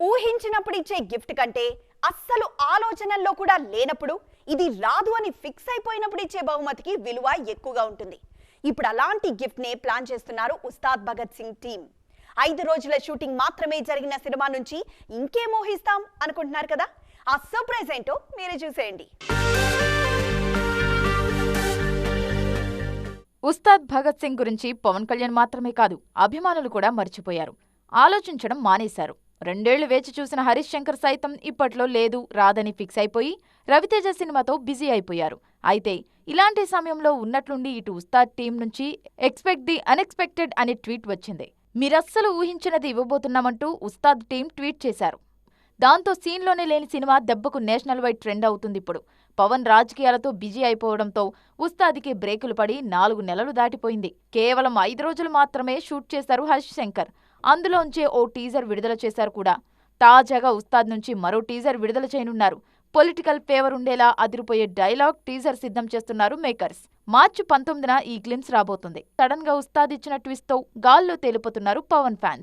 ఊహించినప్పుడు ఇచ్చే గిఫ్ట్ కంటే అస్సలు ఆలోచనల్లో కూడా లేనప్పుడు ఇది రాదు అని ఫిక్స్ అయిపోయినప్పుడు ఇచ్చే బహుమతికి విలువ ఎక్కువగా ఉంటుంది. ఇప్పుడు అలాంటి గిఫ్ట్ నే ప్లాన్ చేస్తున్నారు ఉస్తాద్ భగత్ సింగ్ టీం ఐదు రోజుల షూటింగ్ మాత్రమే జరిగిన సినిమా నుంచి ఇంకేం ఊహిస్తాం అనుకుంటున్నారు కదా? ఆ సర్ప్రైజ్ ఏంటో మీరే చూసేయండి. ఉస్తాద్ భగత్ సింగ్ గురించి పవన్ కళ్యాణ్ మాత్రమే కాదు అభిమానులు కూడా మర్చిపోయారు. ఆలోచించడం మానేశారు. రెండేళ్ళు వేచి చూసిన హరీష్ శంకర్ సైతం ఇప్పట్లో లేదు రాదని ఫిక్స్ అయిపోయి రవితేజ సినిమాతో బిజీ అయిపోయారు. అయితే ఇలాంటి సమయంలో ఉన్నట్లుండి ఇటు ఉస్తాద్ టీం నుంచి ఎక్స్పెక్ట్ ది అన్ఎక్స్పెక్టెడ్ అనే ట్వీట్ వచ్చింది. మీరస్సలు ఊహించినది ఇవ్వబోతున్నామంటూ ఉస్తాద్ టీం ట్వీట్ చేశారు. దాంతో సీన్లోనే లేని సినిమా దెబ్బకు నేషనల్ వైడ్ ట్రెండ్ అవుతుంది ఇప్పుడు. పవన్ రాజకీయాలతో బిజీ అయిపోవడంతో ఉస్తాదికి బ్రేకులు పడి నాలుగు నెలలు దాటిపోయింది. కేవలం ఐదు రోజులు మాత్రమే షూట్ చేశారు హర్ష్ శంకర్. అందులోంచే ఓ టీజర్ విడుదల చేశారు కూడా. తాజాగా ఉస్తాద్ నుంచి మరో టీజర్ విడుదల చేయనున్నారు. పొలిటికల్ ఫేవర్ ఉండేలా అదిరిపోయే డైలాగ్ టీజర్ సిద్ధం చేస్తున్నారు మేకర్స్. మార్చి పంతొమ్మిదిన ఈ గ్లిమ్స్ రాబోతుంది. సడన్గా ఉస్తాద్ ఇచ్చిన ట్విస్ట్తో గాల్లో తేలిపోతున్నారు పవన్ ఫ్యాన్స్.